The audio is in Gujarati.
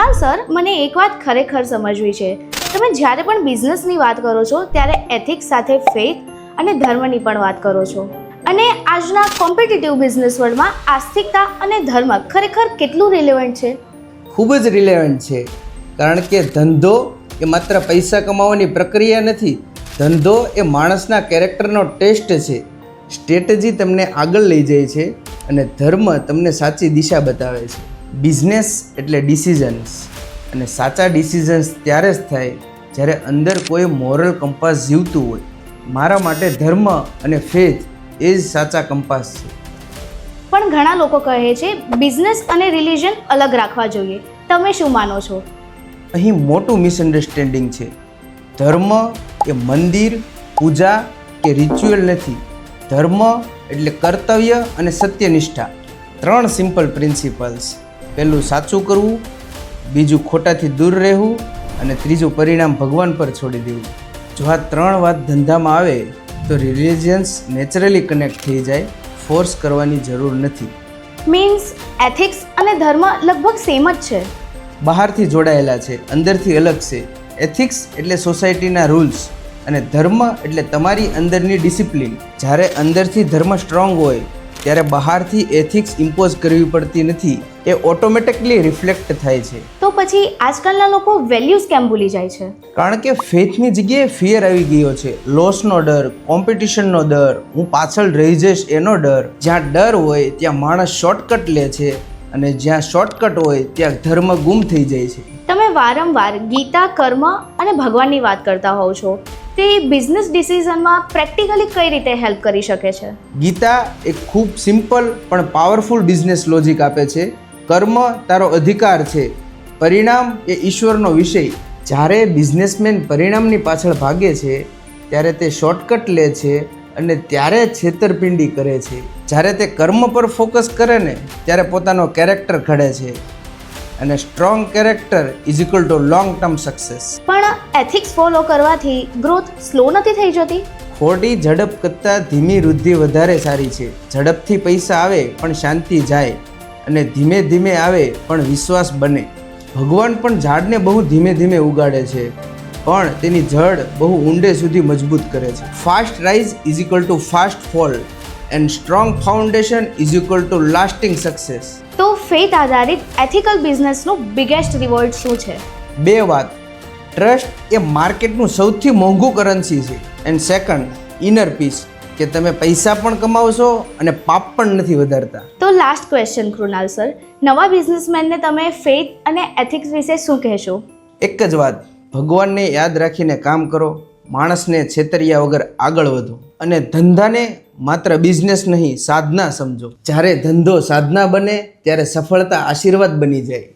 કૃણાલ સર, મને એક વાત ખરેખર સમજવી છે. તમે જ્યારે પણ બિઝનેસની વાત કરો છો, ત્યારે એથિક્સ સાથે ફેથ અને ધર્મની પણ વાત કરો છો. અને આજના કોમ્પિટિટિવ બિઝનેસ વર્લ્ડમાં આસ્તિકતા અને ધર્મ ખરેખર કેટલું રિલેવન્ટ છે? ખૂબ જ રિલેવન્ટ છે. કારણ કે ધંધો એ માત્ર પૈસા કમાવાની પ્રક્રિયા નથી, ધંધો એ માણસના કેરેક્ટરનો ટેસ્ટ છે. સ્ટ્રેટેજી તમને આગળ લઈ જાય છે અને ધર્મ તમને સાચી દિશા બતાવે છે. બિઝનેસ એટલે ડિસિઝન્સ. અને સાચા ડિસિઝન્સ ત્યારે જ થાય જ્યારે અંદર કોઈ મોરલ કંપાસ જીવતું હોય. મારા માટે ધર્મ અને ફેથ એ જ સાચા કંપાસ છે. પણ ઘણા લોકો કહે છે બિઝનેસ અને રિલિજન અલગ રાખવા જોઈએ. તમે શું માનો છો? અહીં મોટું મિસઅન્ડરસ્ટેન્ડિંગ છે. ધર્મ એ મંદિર પૂજા કે રિચ્યુઅલ નથી. ધર્મ એટલે કર્તવ્ય અને સત્યનિષ્ઠા. ત્રણ સિમ્પલ પ્રિન્સિપલ્સ. પહેલું સાચું કરવું બીજું ખોટાથી દૂર રહેવું અને ત્રીજું પરિણામ ભગવાન પર છોડી દેવું. જો આ ત્રણ વાત ધંધામાં આવે તો રિલિજન્સ નેચરલી કનેક્ટ થઈ જાય ફોર્સ કરવાની જરૂર નથી. મીન્સ એથિક્સ અને ધર્મ લગભગ સેમ જ છે. બહારથી જોડાયેલા છે અંદરથી અલગ છે. એથિક્સ એટલે સોસાયટીના રૂલ્સ અને ધર્મ એટલે તમારી અંદરની ડિસિપ્લિન જ્યારે અંદરથી ધર્મ સ્ટ્રોંગ હોય ત્યારે બહારથી એથિક્સ ઇમ્પોઝ કરવી પડતી નથી. એ ઓટોમેટિકલી રિફ્લેક્ટ થાય છે. તો પછી આજકાલના લોકો વેલ્યુઝ કેમ ભૂલી જાય છે? કારણ કે ફેથની જગ્યાએ ફિયર આવી ગયો છે. લોસનો ડર કોમ્પિટિશનનો ડર હું પાછળ રહી જઈશ એનો ડર. જ્યાં ડર હોય ત્યાં માણસ શોર્ટકટ લે છે અને જ્યાં શોર્ટકટ હોય ત્યાં ધર્મ ગુમ થઈ જાય છે. તમે વારંવાર ગીતા કર્મ અને ભગવાનની વાત કરતા હોવ છો. તે બિઝનેસ ડિસિઝનમાં પ્રેક્ટિકલી કઈ રીતે હેલ્પ કરી શકે છે? ગીતા એક ખૂબ સિમ્પલ પણ પાવરફુલ બિઝનેસ લોજિક આપે છે. કર્મ તારો અધિકાર છે. પરિણામ એ ઈશ્વરનો વિષય. જ્યારે બિઝનેસમેન પરિણામની પાછળ ભાગે છે ત્યારે તે શોર્ટકટ લે છે અને ત્યારે છેતરપિંડી કરે છે. જ્યારે તે કર્મ પર ફોકસ કરે ને ત્યારે પોતાનો કેરેક્ટર ઘડે છે. અને strong character is equal to long term success પણ એથિક્સ ફોલો કરવાથી ગ્રોથ સ્લો નથી થઈ જતી? ખોટી ઝડપ કરતાં ધીમી વૃદ્ધિ વધારે સારી છે. ઝડપથી પૈસા આવે પણ શાંતિ જાય. અને ધીમે ધીમે આવે પણ વિશ્વાસ બને. ભગવાન પણ ઝાડને બહુ ધીમે ધીમે ઉગાડે છે પણ તેની જડ બહુ ઊંડે સુધી મજબૂત કરે છે. Fast rise is equal to fast fall and strong foundation is equal to lasting success તો ફેથ આધારિત એથિકલ બિઝનેસનું બિગેસ્ટ રિવોર્ડ શું છે? બે વાત. ટ્રસ્ટ એ માર્કેટનું સૌથી મોંઘું કરન્સી છે એન્ડ સેકન્ડ ઇનર પીસ કે તમે પૈસા પણ કમાવશો અને પાપ પણ નથી વધારતા. તો લાસ્ટ ક્વેશ્ચન કૃણાલ સર નવા બિઝનેસમેનને તમે ફેથ અને એથિક્સ વિશે શું કહેશો? એક જ વાત ભગવાનને યાદ રાખીને કામ કરો માણસને છેતરિયા વગર આગળ વધો અને ધંધાને માત્ર બિઝનેસ નહીં સાધના સમજો. જ્યારે ધંધો સાધના બને ત્યારે સફળતા આશીર્વાદ બની જાય.